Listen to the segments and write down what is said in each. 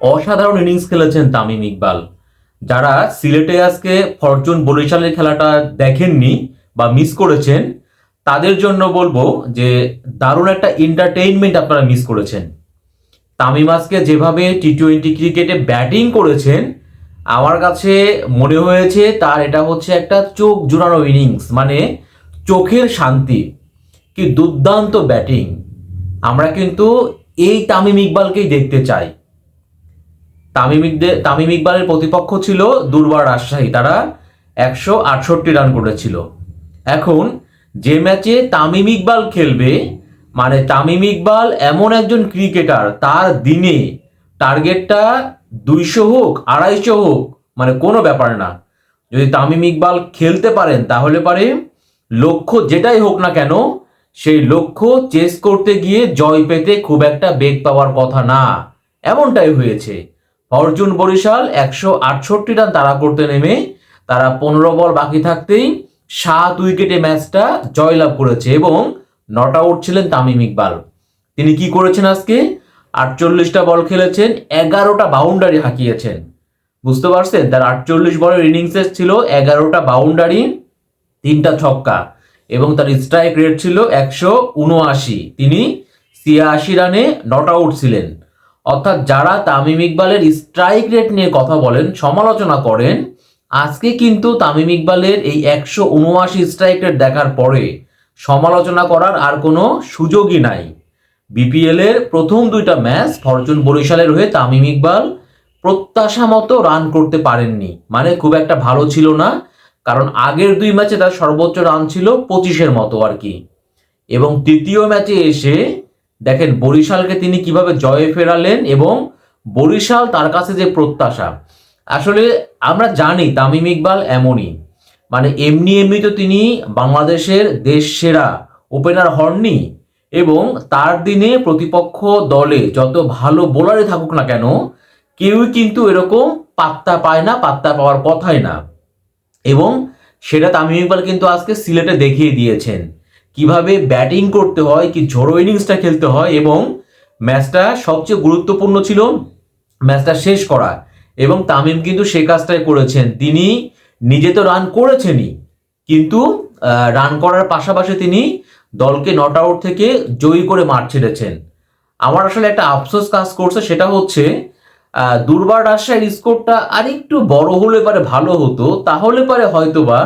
অসাধারণ ইনিংস খেলেছেন তামিম ইকবাল। যারা সিলেটে আজকে ফরচুন বরিশালের খেলাটা দেখেননি বা মিস করেছেন, তাদের জন্য বলব যে দারুণ একটা এন্টারটেইনমেন্ট আপনারা মিস করেছেন। তামিম আজকে যেভাবে টি টোয়েন্টি ক্রিকেটে ব্যাটিং করেছেন, আমার কাছে মনে হয়েছে তার এটা হচ্ছে একটা চোখ জোড়ানো ইনিংস মানে চোখের শান্তি, কি দুর্দান্ত ব্যাটিং আমরা কিন্তু এই তামিম ইকবালকেই দেখতে চাই। তামিম ইকদে- তামিম ইকবালের প্রতিপক্ষ ছিল দুর্বার রাজশাহী। তারা একশো আটষট্টি রান করেছিল। এখন যে ম্যাচে তামিম ইকবাল খেলবে মানে তামিম ইকবাল এমন একজন ক্রিকেটার, তার দিনে টার্গেটটা দুইশো হোক, আড়াইশো হোক মানে কোনো ব্যাপার না। যদি তামিম ইকবাল খেলতে পারেন, তাহলে পারে লক্ষ্য যেটাই হোক না কেন, সেই লক্ষ্য চেস করতে গিয়ে জয় পেতে খুব একটা বেগ পাওয়ার কথা না। এমনটাই হয়েছে। অর্জুন বরিশাল একশো আটষট্টি রান তাড়া করতে নেমে, তারা পনেরো বল বাকি থাকতেই সাত উইকেটে ম্যাচটা জয়লাভ করেছে এবং নট আউট ছিলেন তামিম ইকবাল। তিনি কি করেছেন আজকে? আটচল্লিশটা বল খেলেছেন, এগারোটা বাউন্ডারি হাঁকিয়েছেন। বুঝতে পারছেন? তার আটচল্লিশ বলের ইনিংসে ছিল এগারোটা বাউন্ডারি তিনটা ছক্কা এবং তার স্ট্রাইক রেট ছিল একশো উনআশি। তিনি ছিয়াশি রানে নট আউট ছিলেন। অর্থাৎ যারা তামিম ইকবালের স্ট্রাইক রেট নিয়ে কথা বলেন, সমালোচনা করেন, আজকে কিন্তু তামিম ইকবালের এই একশো উনআশি স্ট্রাইক রেট দেখার পরে সমালোচনা করার আর কোনো সুযোগই নাই। বিপিএল এর প্রথম দুইটা ম্যাচ ফরচুন বরিশালের হয়ে তামিম ইকবাল প্রত্যাশা মতো রান করতে পারেননি। মানে খুব একটা ভালো ছিল না, কারণ আগের দুই ম্যাচে তার সর্বোচ্চ রান ছিল পঁচিশের মতো আর কি। এবং তৃতীয় ম্যাচে এসে দেখেন, বরিশালকে তিনি কীভাবে জয়ে ফেরালেন এবং বরিশাল তার কাছে যে প্রত্যাশা, আসলে আমরা জানি তামিম ইকবাল এমনই। মানে এমনি এমনি তো তিনি বাংলাদেশের দেশ সেরা ওপেনার হননি এবং তার দিনে প্রতিপক্ষ দলে যত ভালো বোলারে থাকুক না কেন, কেউই কিন্তু এরকম পাত্তা পায় না, পাত্তা পাওয়ার কথাই না। এবং সেটা তামিম ইকবাল কিন্তু আজকে সিলেটে দেখিয়ে দিয়েছেন। কীভাবে ব্যাটিং করতে হয়, কি ঝোড়ো ইনিংসটা খেলতে হয় এবং ম্যাচটা সবচেয়ে গুরুত্বপূর্ণ ছিল ম্যাচটা শেষ করা। এবং তামিম কিন্তু সে কাজটাই করেছেন। তিনি নিজে তো রান করেছেনই, কিন্তু রান করার পাশাপাশি তিনি দলকে নট আউট থেকে জয়ী করে মাঠ ছেড়েছেন। আমার আসলে একটা আফসোস কাজ করছে, সেটা হচ্ছে দুর্বার রাজশাহীর স্কোরটা আরেকটু বড় হলে পারে ভালো হতো, তাহলে পারে হয়তোবা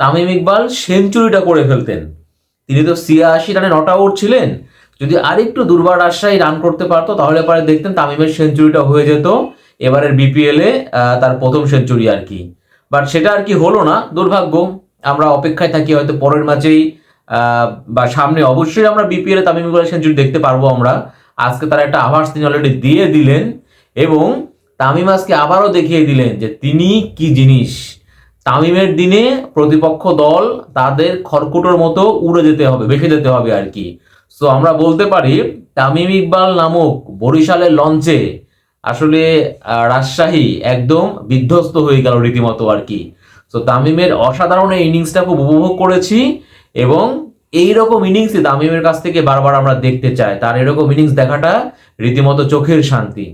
তামিম ইকবাল সেঞ্চুরিটা করে ফেলতেন। তিনি তো ছিয়াশি রানে নট আউট ছিলেন। যদি আরেকটু দুর্বার রাজশাহী রান করতে পারতো, তাহলে পরে দেখতেন তামিমের সেঞ্চুরিটা হয়ে যেত। এবারের বিপিএল এ তার প্রথম সেঞ্চুরি আর কি। বাট সেটা আর কি হলো না, দুর্ভাগ্য। আমরা অপেক্ষায় থাকি হয়তো পরের ম্যাচেই বা সামনে অবশ্যই আমরা বিপিএল তামিম ইকবালের সেঞ্চুরি দেখতে পারব আমরা। আজকে তারা একটা আভাস তিনি অলরেডি দিয়ে দিলেন এবং তামিম আজকে আবারও দেখিয়ে দিলেন যে তিনি কি জিনিস। তামিমের দিনে প্রতিপক্ষ দল তাদের খড়কুটোর মতো উড়ে যেতে হবে, বেঁকে যেতে হবে আর কি। সো আমরা বলতে পারি, তামিম ইকবাল নামক বরিশালের লঞ্চে আসলে রাজশাহী একদম বিধ্বস্ত হয়ে গেল রীতিমতো আর কি। সো তামিমের অসাধারণ এই ইনিংসটা খুব উপভোগ করেছি এবং এইরকম ইনিংসই তামিমের কাছ থেকে বারবার আমরা দেখতে চাই। তার এরকম ইনিংস দেখাটা রীতিমতো চোখের শান্তি।